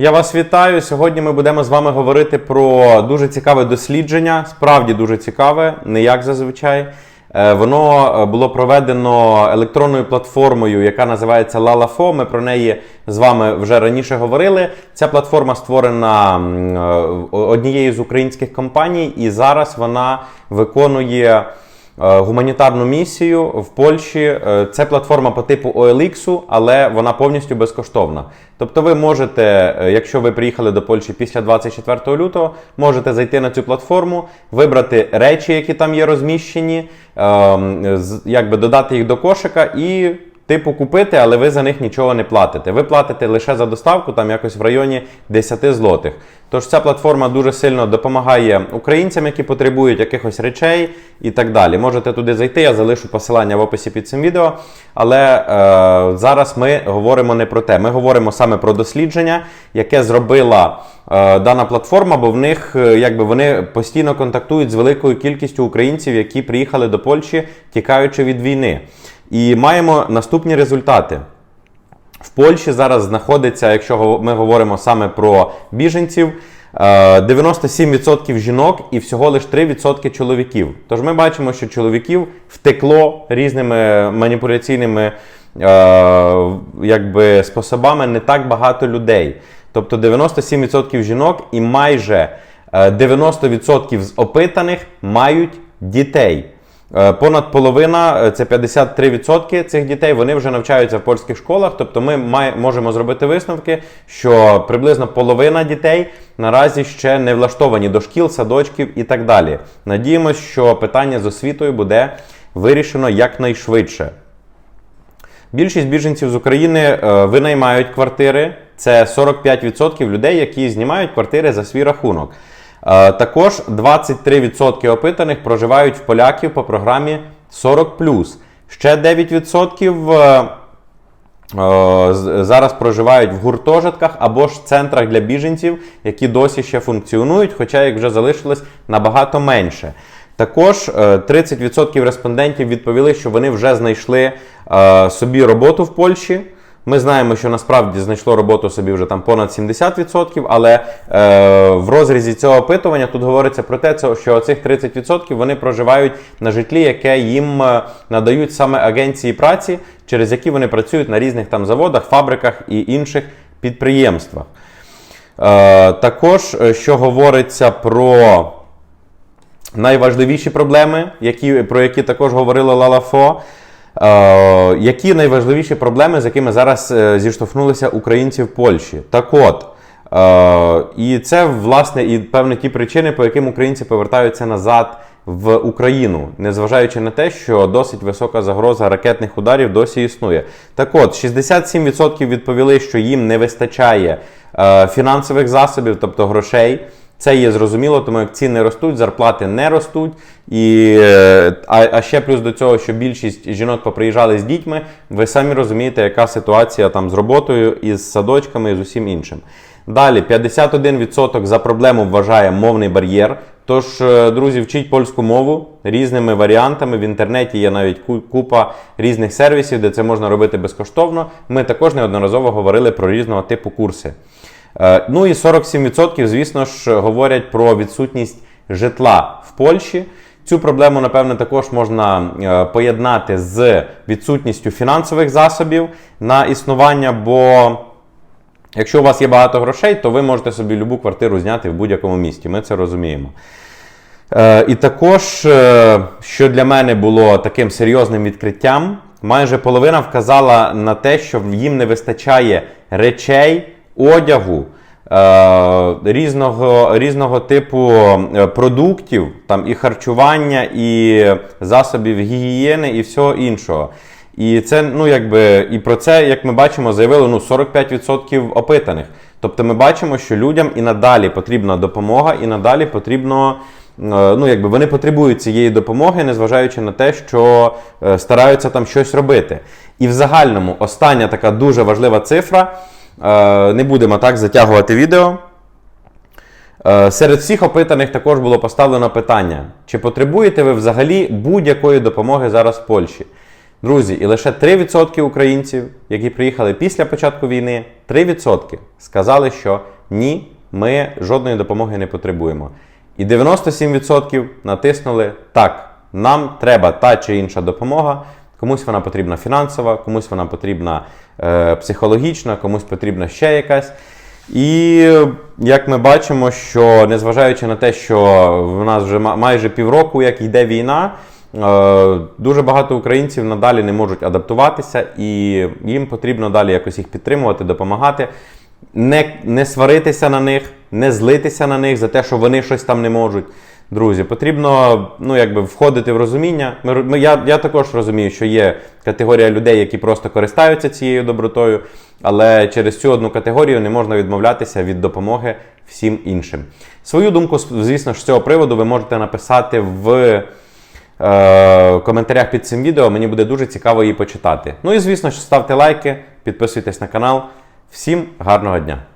Я вас вітаю. Сьогодні ми будемо з вами говорити про дуже цікаве дослідження. Справді дуже цікаве, не як зазвичай. Е, Воно е, було проведено електронною платформою, яка називається LalaFo. Ми про неї з вами вже раніше говорили. Ця платформа створена е, однією з українських компаній, і зараз вона виконує гуманітарну місію в Польщі. Е, Це платформа по типу OLX, але вона повністю безкоштовна. Тобто, ви можете, е, якщо ви приїхали до Польщі після 24 лютого, можете зайти на цю платформу, вибрати речі, які там є розміщені, ем, якби додати їх до кошика і. Типу купити, але ви за них нічого не платите. Ви платите лише за доставку, там якось в районі 10 злотих. Тож ця платформа дуже сильно допомагає українцям, які потребують якихось речей і так далі. Можете туди зайти, я залишу посилання в описі під цим відео. Але е, зараз ми говоримо не про те. Ми говоримо саме про дослідження, яке зробила е, дана платформа, бо в них е, якби вони постійно контактують з великою кількістю українців, які приїхали до Польщі, тікаючи від війни. І маємо наступні результати. В Польщі зараз знаходиться, якщо ми говоримо саме про біженців, е, 97% жінок і всього лише 3% чоловіків. Тож ми бачимо, що чоловіків втекло різними маніпуляційними е, якби, способами не так багато людей. Тобто 97% жінок і майже е, 90% з опитаних мають дітей. Е, Понад половина, е, це 53% цих дітей, вони вже навчаються в польських школах. Тобто ми має, можемо зробити висновки, що приблизно половина дітей наразі ще не влаштовані до шкіл, садочків і так далі. Надіємось, що питання з освітою буде вирішено якнайшвидше. Більшість біженців з України е, винаймають квартири. Це 45% людей, які знімають квартири за свій рахунок. Е, Також 23% опитаних проживають в поляків по програмі 40+. Ще 9% е, е, зараз проживають в гуртожитках або ж центрах для біженців, які досі ще функціонують, хоча їх вже залишилось набагато менше. Також е, 30% респондентів відповіли, що вони вже знайшли собі роботу в Польщі. Ми знаємо, що насправді знайшло роботу собі вже там понад 70%, але е, в розрізі цього опитування тут говориться про те, що цих 30% вони проживають на житлі, яке їм е, надають саме агенції праці, через які вони працюють на різних там заводах, фабриках і інших підприємствах. Е, також, е, що говориться про найважливіші проблеми, які, про які також говорила Лалафо. Е, які найважливіші проблеми, з якими зараз е, зіштовхнулися українці в Польщі? Так от, е, і це власне і певні ті причини, по яким українці повертаються назад в Україну, незважаючи на те, що досить висока загроза ракетних ударів досі існує. Так от, 67% відповіли, що їм не вистачає фінансових засобів, тобто грошей. Це є зрозуміло, тому як ціни ростуть, зарплати не ростуть. І, е, а, а ще плюс до цього, що більшість жінок поприїжджали з дітьми, ви самі розумієте, яка ситуація там з роботою, із садочками і з усім іншим. Далі 51% за проблему вважає мовний бар'єр. Тож, е, друзі, вчіть польську мову різними варіантами. В інтернеті є навіть купа різних сервісів, де це можна робити безкоштовно. Ми також неодноразово говорили про різного типу курси. Е, Ну і 47%, звісно ж, говорять про відсутність житла в Польщі. Цю проблему, напевне, також можна е, поєднати з відсутністю фінансових засобів на існування, бо якщо у вас є багато грошей, то ви можете собі любу квартиру зняти в будь-якому місті. Ми це розуміємо. Е, і також, що для мене було таким серйозним відкриттям, майже половина вказала на те, що їм не вистачає речей, одягу, е, різного, різного типу е, продуктів, там і харчування, і засобів гігієни, і всього іншого. І це, ну якби, і про це, як ми бачимо, заявили ну, 45% опитаних. Тобто ми бачимо, що людям і надалі потрібна допомога, і надалі потрібно. е, Ну, якби вони потребують цієї допомоги, незважаючи на те, що стараються там щось робити. І в загальному остання така дуже важлива цифра. Е, Не будемо так затягувати відео. Е, Серед всіх опитаних також було поставлено питання: чи потребуєте ви взагалі будь-якої допомоги зараз в Польщі? Друзі, і лише 3% українців, які приїхали після початку війни, 3% сказали, що ні, ми жодної допомоги не потребуємо. І 97% натиснули так, нам треба та чи інша допомога. Комусь вона потрібна фінансова, комусь вона потрібна е, психологічна, комусь потрібна ще якась. І як ми бачимо, що незважаючи на те, що в нас вже майже півроку, як йде війна, е, дуже багато українців надалі не можуть адаптуватися, і їм потрібно далі якось їх підтримувати, допомагати, не, не сваритися на них, не злитися на них за те, що вони щось там не можуть. Друзі, потрібно ну, якби входити в розуміння. Ми, я, я також розумію, що є категорія людей, які просто користаються цією добротою, але через цю одну категорію не можна відмовлятися від допомоги всім іншим. Свою думку, звісно з цього приводу ви можете написати в е, коментарях під цим відео. Мені буде дуже цікаво її почитати. Ну і звісно ж, ставте лайки, підписуйтесь на канал. Всім гарного дня!